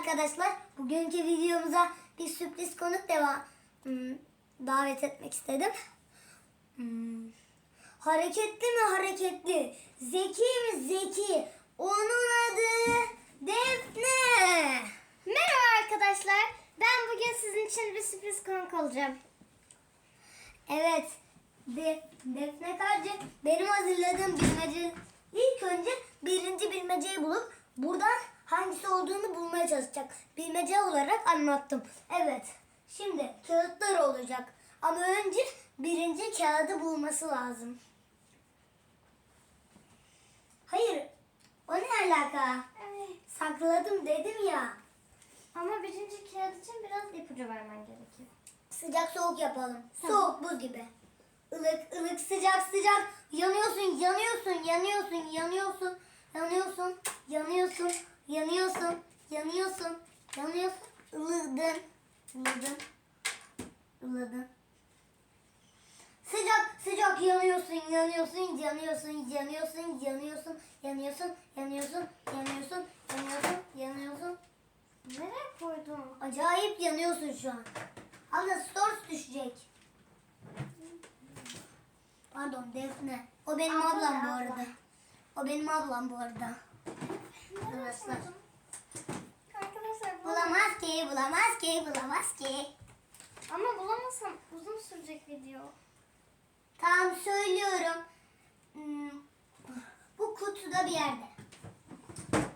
arkadaşlar. Bugünkü videomuza bir sürpriz konuk devam hmm, davet etmek istedim. Hmm, Hareketli mi hareketli? Zeki mi zeki? Onun adı Defne. Merhaba arkadaşlar. Ben bugün sizin için bir sürpriz konuk olacağım. Evet. De, Defne Karcı benim hazırladığım bilmece ilk önce birinci bilmeceyi bulup buradan hangisi olduğunu bulmaya çalışacak. Bilmece olarak anlattım. Evet. Şimdi kağıtlar olacak. Ama önce birinci kağıdı bulması lazım. Hayır. O ne alaka? Evet. Sakladım dedim ya. Ama birinci kağıt için biraz ipucu vermen gerekiyor. Sıcak soğuk yapalım. Tamam. Soğuk buz gibi. Ilık ılık sıcak sıcak. Yanıyorsun yanıyorsun yanıyorsun yanıyorsun. Yanıyorsun yanıyorsun yanıyorsun yanıyorsun yanıyorsun. Ilıdın. Ilıdın. Ilıdın. Sıcak sıcak yanıyorsun yanıyorsun yanıyorsun yanıyorsun yanıyorsun yanıyorsun yanıyorsun yanıyorsun yanıyorsun yanıyorsun. Nereye koydun? Acayip yanıyorsun şu an. Abla stores düşecek. Pardon Defne. O benim Abla ablam ne bu arada. O benim ablam bu arada. Arkadaşlar. Arkadaşlar bu... Bulamaz ki, bulamaz ki, bulamaz ki. Ama bulamazsam uzun sürecek video. Tamam söylüyorum. Hmm, Bu kutuda bir yerde.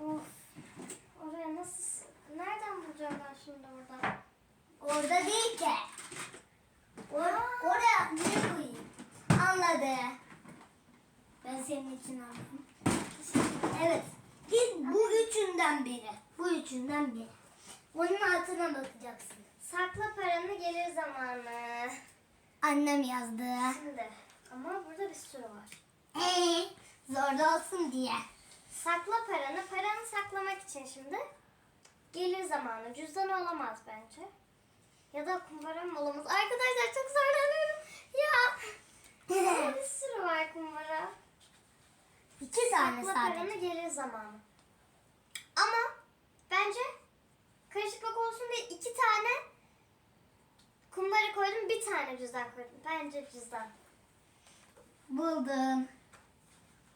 Of. Oraya nasıl... Nereden bulacağım ben şimdi orada? Orada değil ki. Or oraya ne koyayım? Anladı. Ben senin için anladım. Evet. Üçünden biri. Bu üçünden biri. Onun altına bakacaksın. Sakla paranı gelir zamanı. Annem yazdı. Şimdi. Ama burada bir sürü var. Ee, zor da olsun diye. Sakla paranı. Paranı saklamak için şimdi gelir zamanı. Cüzdan olamaz bence. Ya da kumbara mı olamaz? Arkadaşlar çok zorlanıyorum. Ya. Bir sürü var kumbara. İki tane Sakla sadece. paranı gelir zamanı. Ama bence karışıklık olsun diye iki tane kumbara koydum. Bir tane cüzdan koydum. Bence cüzdan. Buldum.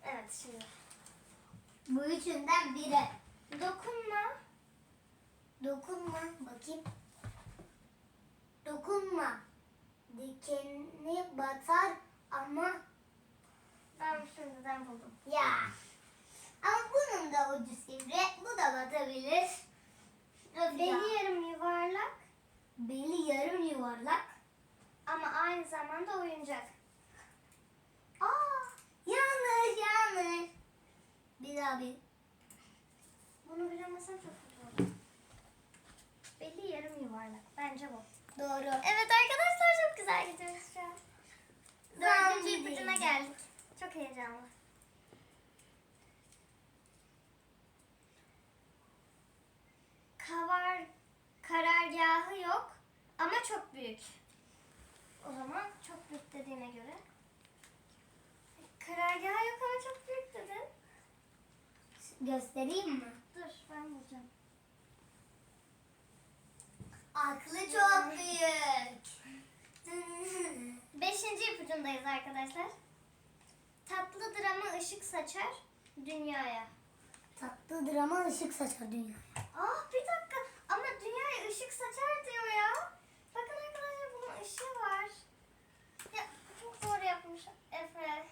Evet şimdi. Bu üçünden biri. Dokunma. Dokunma. Bakayım. Dokunma. Dikeni batar ama Ben şimdiden buldum. ya. Ama bunun da ucu sivri. Bu da batabilir. Öf ya. Beli yarım yuvarlak Beli yarım yuvarlak. ama aynı oyuncak. Aa, yanlış yanlış. Bir daha bir. Bunu bilemesem çok kötü olur. Beli yarım yuvarlak. Bence bu. Doğru. Evet arkadaşlar çok güzel gidiyoruz şu an. Dördüncü ipucuna geldik. Çok heyecanlı. Kavar, karargahı yok ama çok büyük. O zaman çok büyük dediğine göre. Karargahı yok ama çok büyük dedin. Göstereyim mi? Dur ben bulacağım. Aklı çok büyük. Beşinci ipucundayız arkadaşlar. Tatlıdır ama ışık saçar dünyaya. Tatlıdır ama ışık saçar dünya. Ah bir dakika ama dünyaya ışık saçar diyor ya. Işığı var. Ya çok zor yapmış Efe.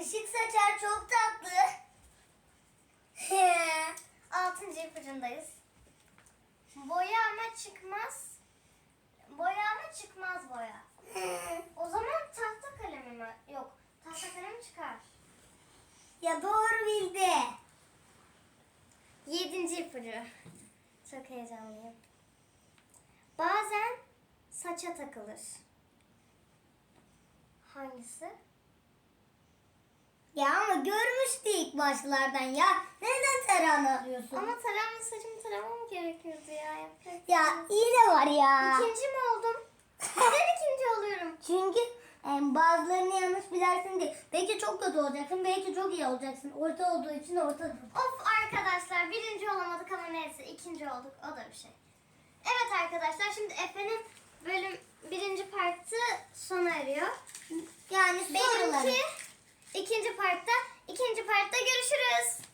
Işık saçar çok tatlı. Altıncı ipucundayız. Boya ama çıkmaz. Boya ama çıkmaz boya. O zaman tahta kalemi mi? Yok. Tahta kalemi çıkar. ya doğru bildi. Yedinci ipucu. Çok heyecanlıyım. Bazen saça takılır. Hangisi? Ya ama görmüştü ilk başlardan ya. Neden tarağını alıyorsun? Ama taramla saçımı taramam gerekiyordu ya. Yapacak. Ya şey iyi de var ya. İkinci mi oldum? Neden ikinci oluyorum? Çünkü e, bazılarını yanlış bilersin diye. Belki çok kötü olacaksın, belki çok iyi olacaksın. Orta olduğu için orta. Of arkadaşlar birinci olamadık ama neyse ikinci olduk. O da bir şey. Evet arkadaşlar şimdi Efe'nin bölüm birinci partı sona eriyor. Yani sonraki ikinci partta ikinci partta görüşürüz.